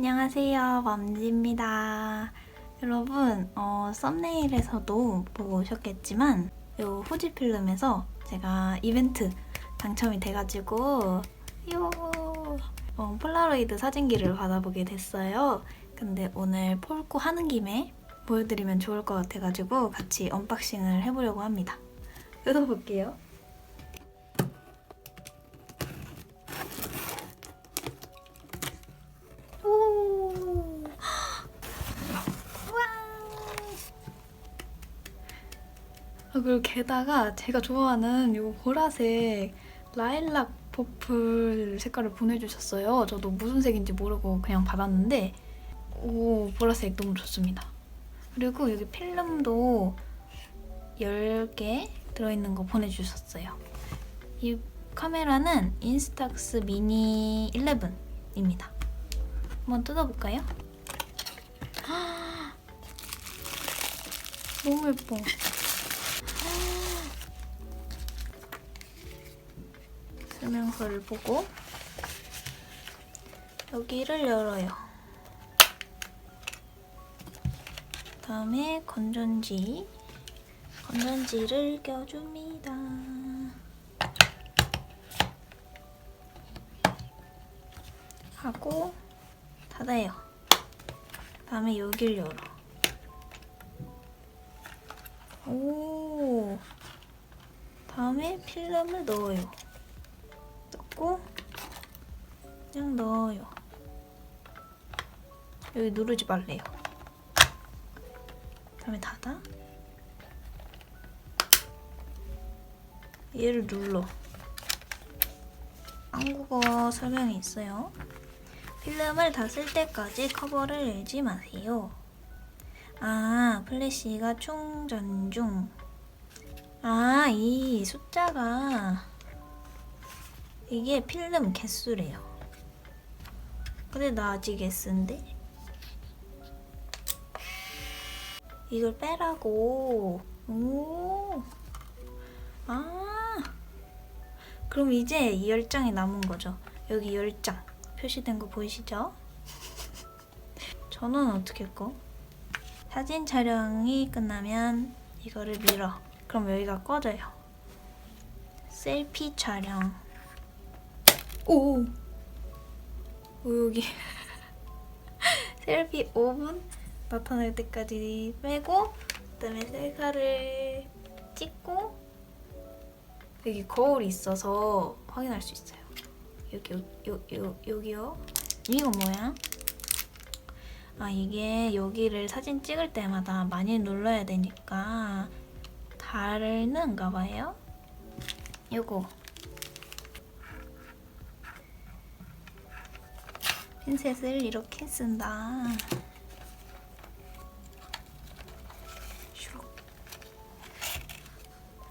안녕하세요, 맘지입니다. 여러분, 어, 썸네일에서도 보고 오셨겠지만, 요 후지 필름에서 제가 이벤트 당첨이 돼가지고, 요, 어, 폴라로이드 사진기를 받아보게 됐어요. 근데 오늘 폴꾸 하는 김에 보여드리면 좋을 것 같아가지고 같이 언박싱을 해보려고 합니다. 뜯어볼게요. 그리고 게다가 제가 좋아하는 이 보라색 라일락 퍼플 색깔을 보내주셨어요. 저도 무슨 색인지 모르고 그냥 받았는데 오 보라색 너무 좋습니다. 그리고 여기 필름도 10개 들어있는 거 보내주셨어요. 이 카메라는 인스탁스 미니 11입니다. 한번 뜯어볼까요? 너무 예뻐. 설명서를 보고 여기를 열어요. 다음에 건전지 건전지를 껴줍니다. 하고 닫아요. 다음에 여길 열어. 오. 다음에 필름을 넣어요. 그냥 넣어요. 여기 누르지 말래요. 다음에 닫아. 얘를 눌러. 한국어 설명이 있어요. 필름을 다 쓸 때까지 커버를 열지 마세요. 아, 플래시가 충전 중. 아, 이 숫자가 이게 필름 개수래요. 근데 나 아직 S인데? 이걸 빼라고. 오. 아. 그럼 이제 이 10장이 남은 거죠. 여기 10장 표시된 거 보이시죠? 저는 어떻게 할까? 사진 촬영이 끝나면 이거를 밀어. 그럼 여기가 꺼져요. 셀피 촬영. 오! 오 여기 셀피 5분 나타날 때까지 빼고 그다음에 셀카를 찍고 여기 거울이 있어서 확인할 수 있어요. 여기 요, 요, 요, 여기요. 이거 뭐야? 아 이게 여기를 사진 찍을 때마다 많이 눌러야 되니까 다른가 봐요. 요거 핀셋을 이렇게 쓴다.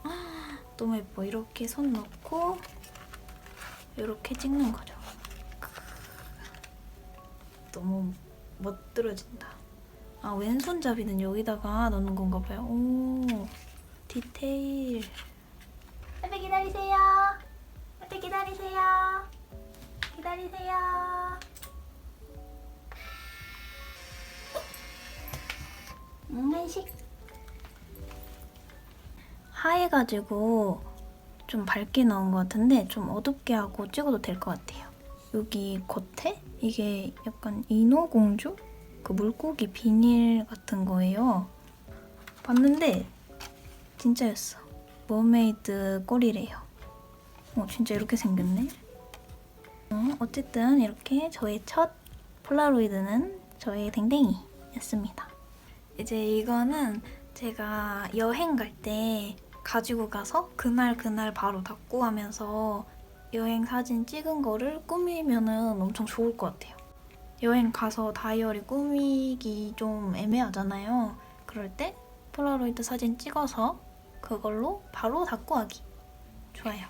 아, 너무 예뻐. 이렇게 손 넣고 이렇게 찍는 거죠. 너무 멋들어진다. 아 왼손잡이는 여기다가 넣는 건가 봐요. 오 디테일. 앞에 기다리세요. 앞에 기다리세요. 기다리세요. 한식. 하얘가지고 좀 밝게 나온 것 같은데 좀 어둡게 하고 찍어도 될 것 같아요. 여기 겉에 이게 약간 인어공주? 그 물고기 비닐 같은 거예요. 봤는데 진짜였어. 머메이드 꼴이래요. 어, 진짜 이렇게 생겼네. 어, 어쨌든 이렇게 저의 첫 폴라로이드는 저의 댕댕이였습니다. 이제 이거는 제가 여행 갈 때 가지고 가서 그날 그날 바로 닫고 하면서 여행 사진 찍은 거를 꾸미면은 엄청 좋을 것 같아요. 여행 가서 다이어리 꾸미기 좀 애매하잖아요. 그럴 때 폴라로이드 사진 찍어서 그걸로 바로 닫고 하기. 좋아요.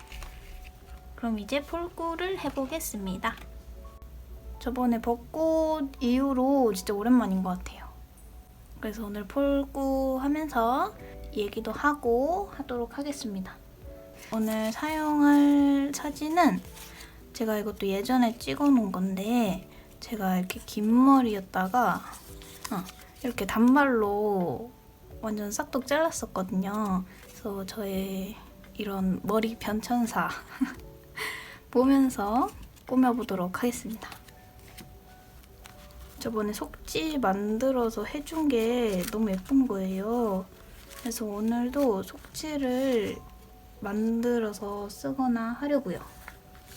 그럼 이제 폴꾸를 해보겠습니다. 저번에 벚꽃 이후로 진짜 오랜만인 것 같아요. 그래서 오늘 폴꾸 하면서 얘기도 하고 하도록 하겠습니다. 오늘 사용할 사진은 제가 이것도 예전에 찍어 놓은 건데 제가 이렇게 긴 머리였다가 어, 이렇게 단발로 완전 싹둑 잘랐었거든요. 그래서 저의 이런 머리 변천사 보면서 꾸며보도록 하겠습니다. 저번에 속지 만들어서 해준 게 너무 예쁜 거예요. 그래서 오늘도 속지를 만들어서 쓰거나 하려고요.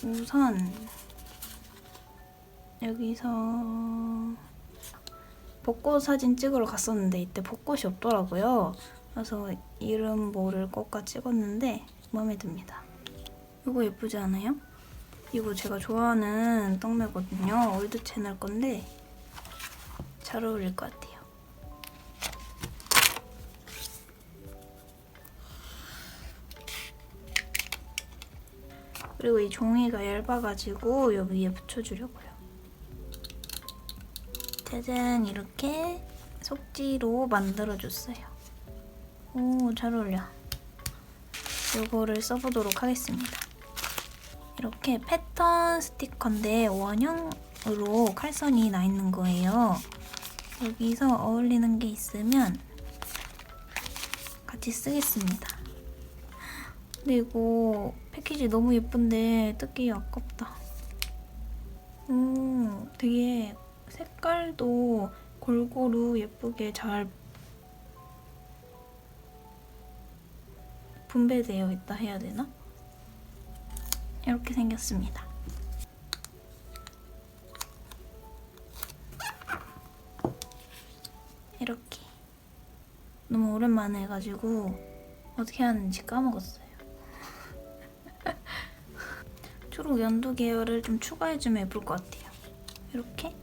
우선 여기서 벚꽃 사진 찍으러 갔었는데 이때 벚꽃이 없더라고요. 그래서 이름 모를 꽃과 찍었는데 마음에 듭니다. 이거 예쁘지 않아요? 이거 제가 좋아하는 떡매거든요. 올드 채널 건데 잘 어울릴 것 같아요. 그리고 이 종이가 얇아가지고 여기 위에 붙여주려고요. 짜잔 이렇게 속지로 만들어줬어요. 오 잘 어울려. 이거를 써보도록 하겠습니다. 이렇게 패턴 스티커인데 원형으로 칼선이 나 있는 거예요. 여기서 어울리는 게 있으면 같이 쓰겠습니다. 근데 이거 패키지 너무 예쁜데 뜯기 아깝다. 오, 되게 색깔도 골고루 예쁘게 잘 분배되어 있다 해야 되나? 이렇게 생겼습니다. 이렇게 너무 오랜만에 해가지고 어떻게 하는지 까먹었어요. 초록 연두 계열을 좀 추가해주면 예쁠 것 같아요. 이렇게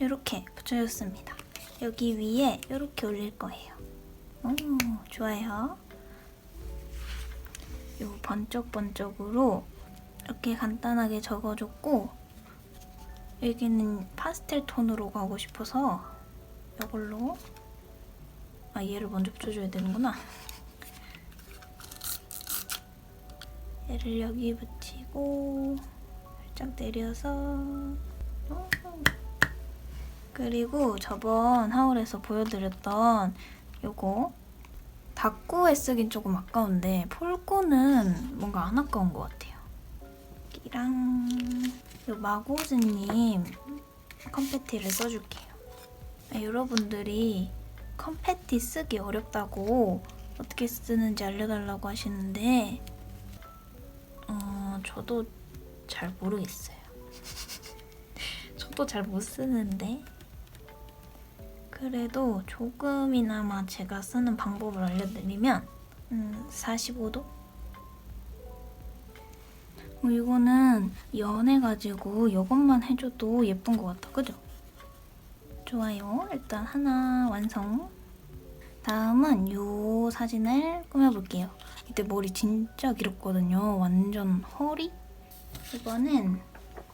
이렇게 붙여줬습니다. 여기 위에 이렇게 올릴 거예요. 오, 좋아요. 요 번쩍번쩍으로 이렇게 간단하게 적어줬고 여기는 파스텔 톤으로 가고 싶어서 이걸로 아 얘를 먼저 붙여줘야 되는구나. 얘를 여기 붙이고 살짝 내려서 오. 그리고 저번 하울에서 보여드렸던 요거 닭구에 쓰긴 조금 아까운데 폴꼬는 뭔가 안 아까운 것 같아요. 끼랑 요 마고즈님 컴패티를 써줄게요. 아, 여러분들이 컴패티 쓰기 어렵다고 어떻게 쓰는지 알려달라고 하시는데 어, 저도 잘 모르겠어요. 저도 잘 못 쓰는데 그래도 조금이나마 제가 쓰는 방법을 알려드리면 음, 45도? 어, 이거는 연해가지고 이것만 해줘도 예쁜 것 같아, 그죠? 좋아요. 일단 하나 완성. 다음은 이 사진을 꾸며볼게요. 이때 머리 진짜 길었거든요. 완전 허리? 이거는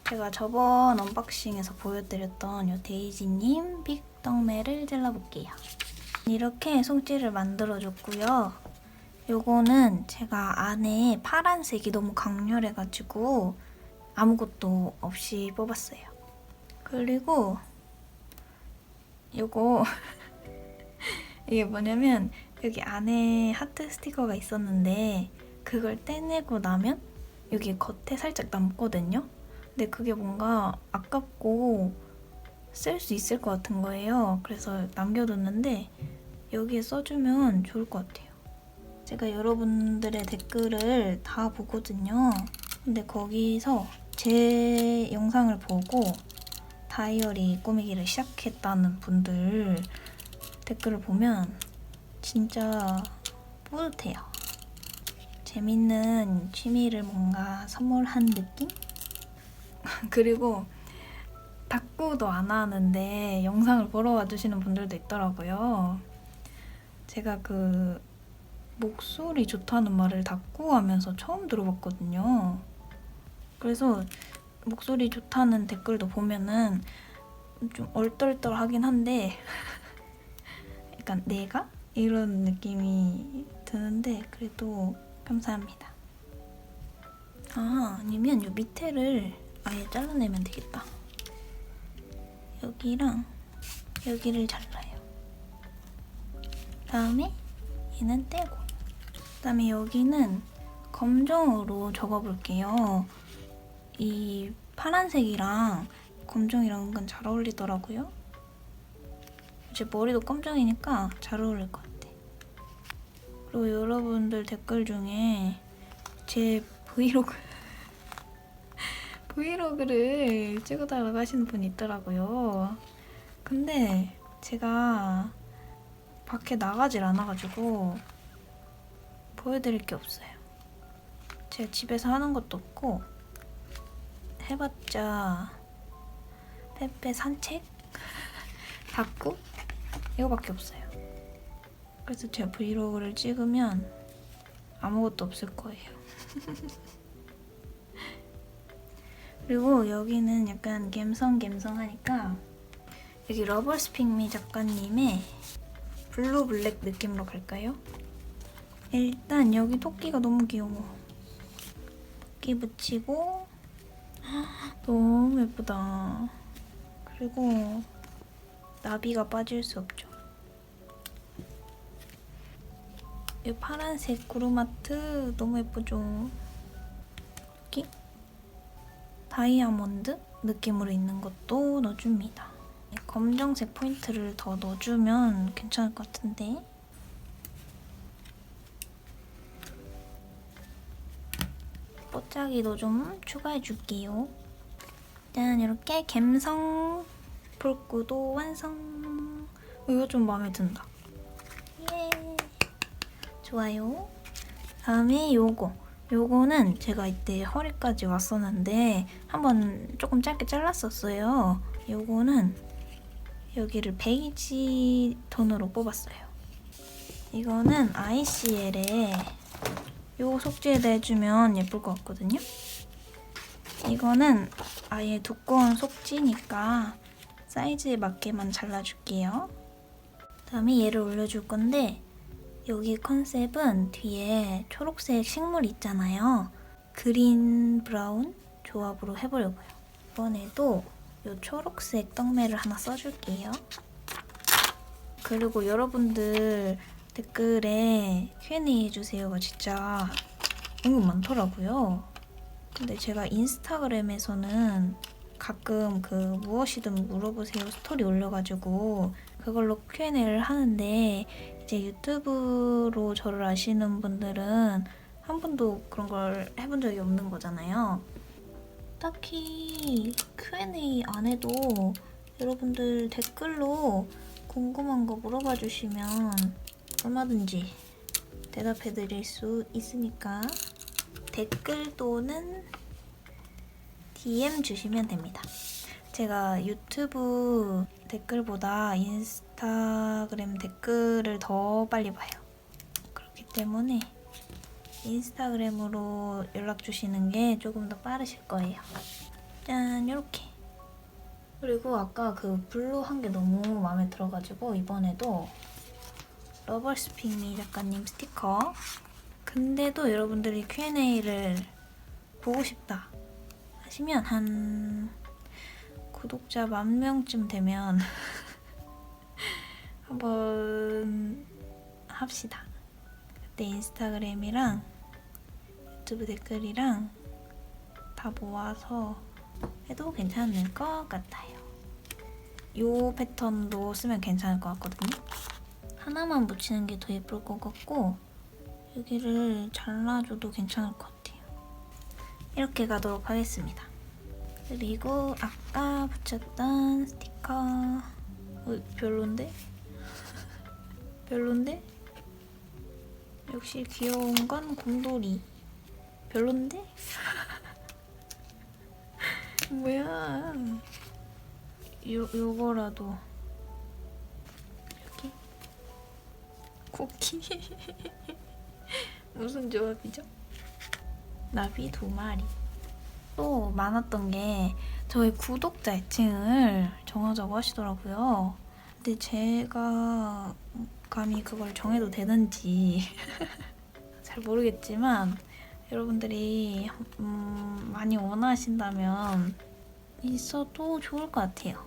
제가 저번 언박싱에서 보여드렸던 이 데이지님 빅 떡매를 잘라볼게요. 이렇게 속지를 만들어줬고요. 요거는 제가 안에 파란색이 너무 강렬해가지고 아무것도 없이 뽑았어요. 그리고 요거 이게 뭐냐면 여기 안에 하트 스티커가 있었는데 그걸 떼내고 나면 여기 겉에 살짝 남거든요. 근데 그게 뭔가 아깝고 쓸 수 있을 것 같은 거예요. 그래서 남겨뒀는데 여기에 써주면 좋을 것 같아요. 제가 여러분들의 댓글을 다 보거든요. 근데 거기서 제 영상을 보고 다이어리 꾸미기를 시작했다는 분들 댓글을 보면 진짜 뿌듯해요. 재밌는 취미를 뭔가 선물한 느낌? 그리고 닦고도 안 하는데 영상을 보러 와주시는 분들도 있더라고요. 제가 그 목소리 좋다는 말을 닦고 하면서 처음 들어봤거든요. 그래서 목소리 좋다는 댓글도 보면은 좀 얼떨떨하긴 한데 약간 내가 이런 느낌이 드는데 그래도 감사합니다. 아 아니면 이 밑에를 아예 잘라내면 되겠다. 여기랑 여기를 잘라요. 다음에 얘는 떼고 그 다음에 여기는 검정으로 적어볼게요. 이 파란색이랑 검정이랑 은근 잘 어울리더라고요. 제 머리도 검정이니까 잘 어울릴 것 같아. 그리고 여러분들 댓글 중에 제 브이로그 브이로그를 찍어달라고 하시는 분이 있더라고요. 근데 제가 밖에 나가질 않아가지고 보여드릴 게 없어요. 제가 집에서 하는 것도 없고 해봤자 빼빼 산책? 닦고? 이거밖에 없어요. 그래서 제가 브이로그를 찍으면 아무것도 없을 거예요. 그리고 여기는 약간 갬성갬성하니까 여기 러버스픽미 작가님의 블루 블랙 느낌으로 갈까요? 일단 여기 토끼가 너무 귀여워. 토끼 붙이고 너무 예쁘다. 그리고 나비가 빠질 수 없죠. 이 파란색 구루마트 너무 예쁘죠? 여기 다이아몬드 느낌으로 있는 것도 넣어줍니다. 검정색 포인트를 더 넣어주면 괜찮을 것 같은데 뽀짝이도 좀 추가해 줄게요. 짠 이렇게 갬성 볼구도 완성. 어, 이거 좀 마음에 든다. 예. 좋아요. 다음에 요거. 요거는 제가 이때 허리까지 왔었는데 한번 조금 짧게 잘랐었어요. 요거는 여기를 베이지 톤으로 뽑았어요. 이거는 ICL에 요 속지에다 해주면 예쁠 것 같거든요. 이거는 아예 두꺼운 속지니까 사이즈에 맞게만 잘라줄게요. 다음에 얘를 올려줄 건데 여기 컨셉은 뒤에 초록색 식물 있잖아요. 그린 브라운 조합으로 해보려고요. 이번에도 이 초록색 떡매를 하나 써줄게요. 그리고 여러분들 댓글에 Q&A 해주세요가 진짜 너무 많더라고요. 근데 제가 인스타그램에서는 가끔 그 무엇이든 물어보세요 스토리 올려가지고 그걸로 Q&A를 하는데 이제 유튜브로 저를 아시는 분들은 한 번도 그런 걸 해본 적이 없는 거잖아요. 딱히 Q&A 안 해도 여러분들 댓글로 궁금한 거 물어봐 주시면 얼마든지 대답해 드릴 수 있으니까 댓글 또는 DM 주시면 됩니다. 제가 유튜브 댓글보다 인스타그램 댓글을 더 빨리 봐요. 그렇기 때문에 인스타그램으로 연락 주시는 게 조금 더 빠르실 거예요. 짠, 요렇게. 그리고 아까 그 블루 한 게 너무 마음에 들어가지고 이번에도 러버스픽미 작가님 스티커. 근데도 여러분들이 Q&A를 보고 싶다 하시면 한 구독자 만 명쯤 되면 한번 합시다. 그때 인스타그램이랑 유튜브 댓글이랑 다 모아서 해도 괜찮을 것 같아요. 요 패턴도 쓰면 괜찮을 것 같거든요. 하나만 붙이는 게 더 예쁠 것 같고 여기를 잘라줘도 괜찮을 것 같아요. 이렇게 가도록 하겠습니다. 그리고 아까 붙였던 스티커 어, 별론데? 별론데? 역시 귀여운 건 곰돌이 별론데? 뭐야 요, 요거라도 쿠키 무슨 조합이죠? 나비 두 마리 또 많았던 게 저희 구독자 애칭을 정하자고 하시더라고요. 근데 제가 감히 그걸 정해도 되는지 잘 모르겠지만 여러분들이 음, 많이 원하신다면 있어도 좋을 것 같아요.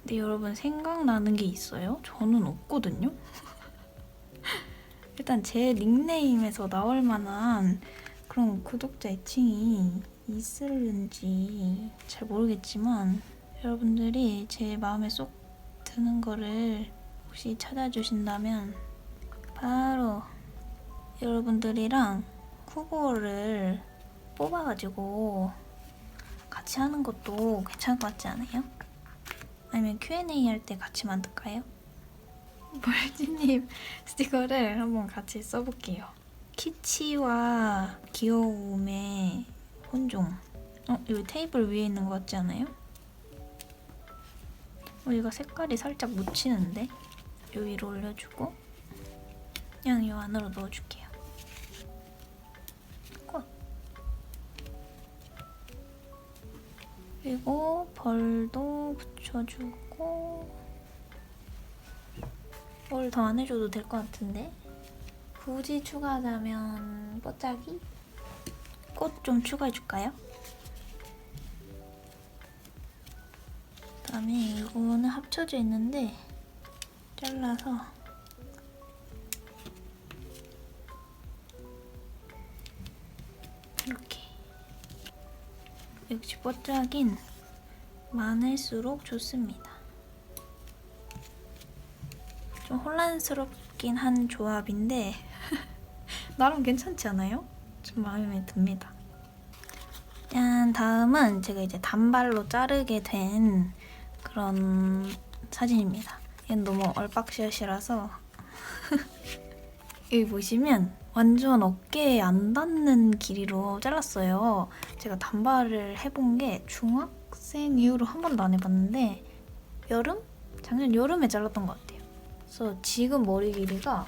근데 여러분 생각나는 게 있어요? 저는 없거든요. 일단 제 닉네임에서 나올 만한 그런 구독자 애칭이 있을는지 잘 모르겠지만 여러분들이 제 마음에 쏙 드는 거를 혹시 찾아주신다면 바로 여러분들이랑 쿠보를 뽑아가지고 같이 하는 것도 괜찮을 것 같지 않아요? 아니면 Q&A 할 때 같이 만들까요? 멀지님 스티커를 한번 같이 써볼게요. 키치와 귀여움의 혼종. 어, 여기 테이블 위에 있는 것 같지 않아요? 어, 이거 색깔이 살짝 묻히는데? 요 위로 올려주고 그냥 요 안으로 넣어줄게요. 끝. 그리고 벌도 붙여주고 뭘 더 안 해줘도 될 것 같은데 굳이 추가하자면 뽀짝이? 꽃 좀 추가해줄까요? 그 다음에 이거는 합쳐져 있는데 잘라서 이렇게 역시 뽀짝인 많을수록 좋습니다. 좀 혼란스럽긴 한 조합인데 나름 괜찮지 않아요? 좀 마음에 듭니다. 짠 다음은 제가 이제 단발로 자르게 된 그런 사진입니다. 얘는 너무 얼박샷이라서 여기 보시면 완전 어깨에 안 닿는 길이로 잘랐어요. 제가 단발을 해본 게 중학생 이후로 한 번도 안 해봤는데 여름? 작년 여름에 잘랐던 것 같아요. 그래서 지금 머리 길이가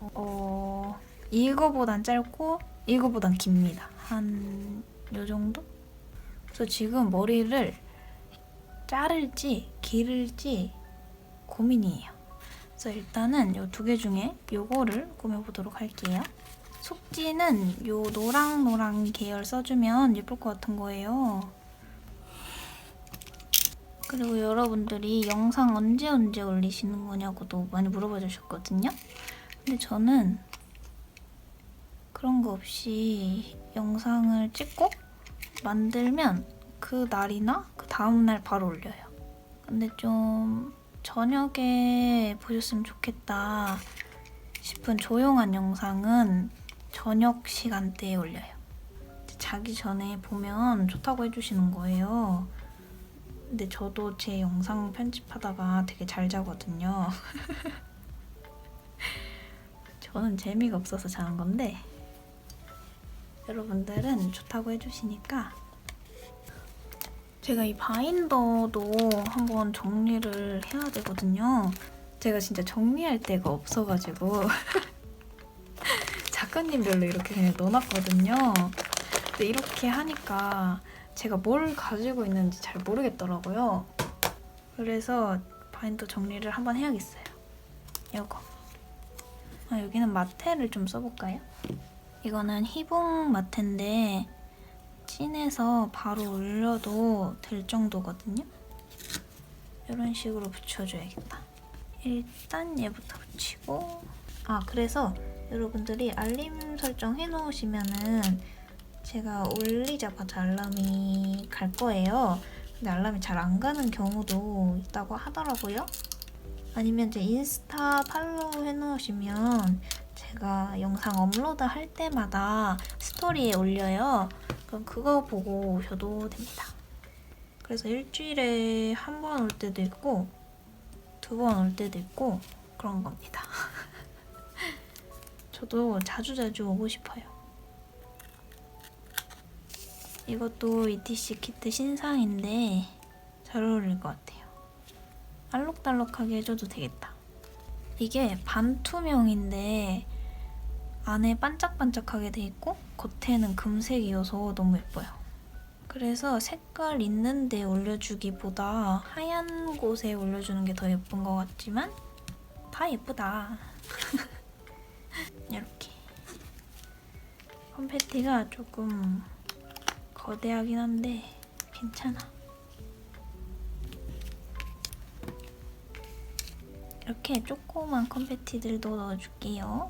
어 이거보단 짧고 이거보단 깁니다. 한 요 정도? 그래서 지금 머리를 자를지 기를지 고민이에요. 그래서 일단은 요 두 개 중에 요거를 꾸며보도록 할게요. 속지는 요 노랑노랑 계열 써주면 예쁠 것 같은 거예요. 그리고 여러분들이 영상 언제 언제 올리시는 거냐고도 많이 물어봐 주셨거든요. 근데 저는 그런 거 없이 영상을 찍고 만들면 그 날이나 그 다음날 바로 올려요. 근데 좀 저녁에 보셨으면 좋겠다 싶은 조용한 영상은 저녁 시간대에 올려요. 자기 전에 보면 좋다고 해주시는 거예요. 근데 저도 제 영상 편집하다가 되게 잘 자거든요. 저는 재미가 없어서 자는 건데 여러분들은 좋다고 해주시니까 제가 이 바인더도 한번 정리를 해야 되거든요. 제가 진짜 정리할 데가 없어가지고 작가님 별로 이렇게 그냥 넣어놨거든요. 근데 이렇게 하니까 제가 뭘 가지고 있는지 잘 모르겠더라고요. 그래서 바인더 정리를 한번 해야겠어요. 이거. 아, 여기는 마테를 좀 써볼까요? 이거는 희봉 마테인데 찐해서 바로 올려도 될 정도거든요. 이런 식으로 붙여줘야겠다. 일단 얘부터 붙이고 아 그래서 여러분들이 알림 설정 해놓으시면은 제가 올리자마자 알람이 갈 거예요. 근데 알람이 잘 안 가는 경우도 있다고 하더라고요. 아니면 제 인스타 팔로우 해놓으시면 제가 영상 업로드 할 때마다 스토리에 올려요. 그럼 그거 보고 오셔도 됩니다. 그래서 일주일에 한 번 올 때도 있고 두 번 올 때도 있고 그런 겁니다. 저도 자주자주 오고 싶어요. 이것도 ETC 키트 신상인데 잘 어울릴 것 같아요. 알록달록하게 해줘도 되겠다. 이게 반투명인데 안에 반짝반짝하게 돼 있고 겉에는 금색이어서 너무 예뻐요. 그래서 색깔 있는 데 올려주기보다 하얀 곳에 올려주는 게 더 예쁜 것 같지만 다 예쁘다. 이렇게. 컴패티가 조금 거대하긴 한데 괜찮아. 이렇게 조그만 컴패티들도 넣어줄게요.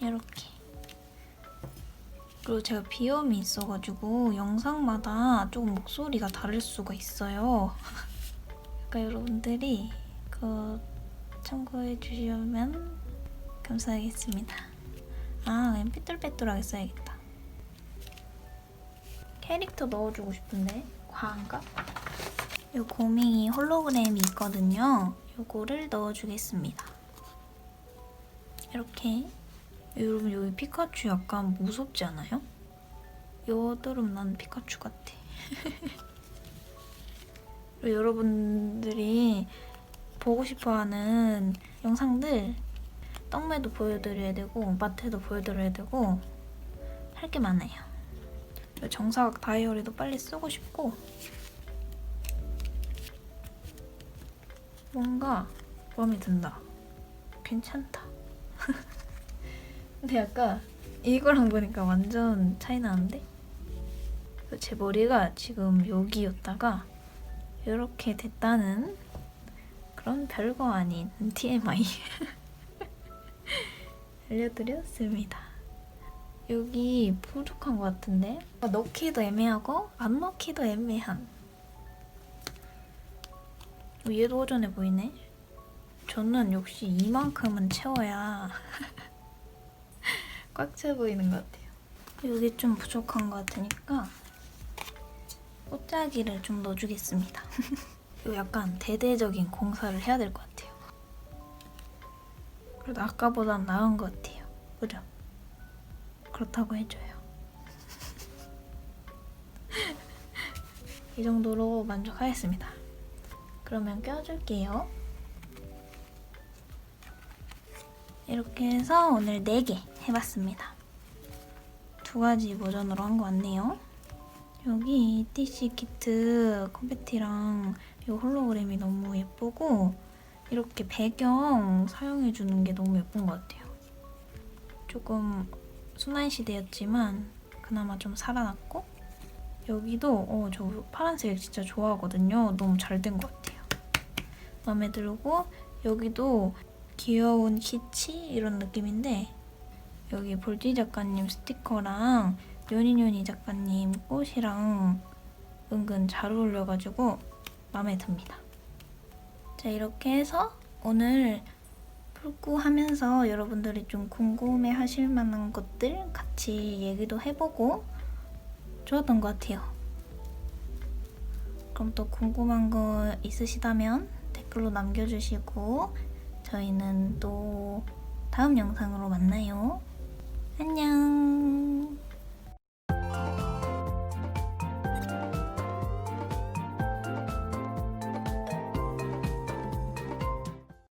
이렇게. 그리고 제가 비염이 있어가지고 영상마다 조금 목소리가 다를 수가 있어요. 그러니까 여러분들이 그 참고해 주시면 감사하겠습니다. 아, 그냥 삐뚤빼뚤하게 써야겠다. 캐릭터 넣어주고 싶은데 과한가? 요 고밍이 홀로그램이 있거든요. 요거를 넣어주겠습니다. 이렇게 여러분 여기 피카츄 약간 무섭지 않아요? 여드름 난 피카츄 같아. 여러분들이 보고 싶어하는 영상들 떡매도 보여드려야 되고 마트도 보여드려야 되고 할 게 많아요. 정사각 다이어리도 빨리 쓰고 싶고 뭔가 마음에 든다. 괜찮다. 근데 약간 이거랑 보니까 완전 차이 나는데? 제 머리가 지금 여기였다가 이렇게 됐다는 그런 별거 아닌 TMI 알려드렸습니다. 여기 부족한 것 같은데? 넣기도 애매하고 안 넣기도 애매한 어, 얘도 오전해 보이네. 저는 역시 이만큼은 채워야 꽉차 보이는 것 같아요. 여기 좀 부족한 것 같으니까 꽃자기를 좀 넣어주겠습니다. 이거 약간 대대적인 공사를 해야 될 것 같아요. 그래도 아까보단 나은 것 같아요. 그죠? 그렇다고 해줘요. 이 정도로 만족하겠습니다. 그러면 껴줄게요. 이렇게 해서 오늘 4개 해봤습니다. 두 가지 버전으로 한거 같네요. 여기 ETC 키트 컴패티랑 이 홀로그램이 너무 예쁘고 이렇게 배경 사용해주는 게 너무 예쁜 것 같아요. 조금 순환 시대였지만 그나마 좀 살아났고 여기도 어, 저 파란색 진짜 좋아하거든요. 너무 잘 된 것 같아요. 마음에 들고 여기도 귀여운 키치 이런 느낌인데 여기 볼지 작가님 스티커랑 요니요니 작가님 꽃이랑 은근 잘 어울려가지고 마음에 듭니다. 자 이렇게 해서 오늘 풀꾸 하면서 여러분들이 좀 궁금해 하실 만한 것들 같이 얘기도 해보고 좋았던 것 같아요. 그럼 또 궁금한 거 있으시다면 댓글로 남겨주시고 저희는 또 다음 영상으로 만나요. 안녕!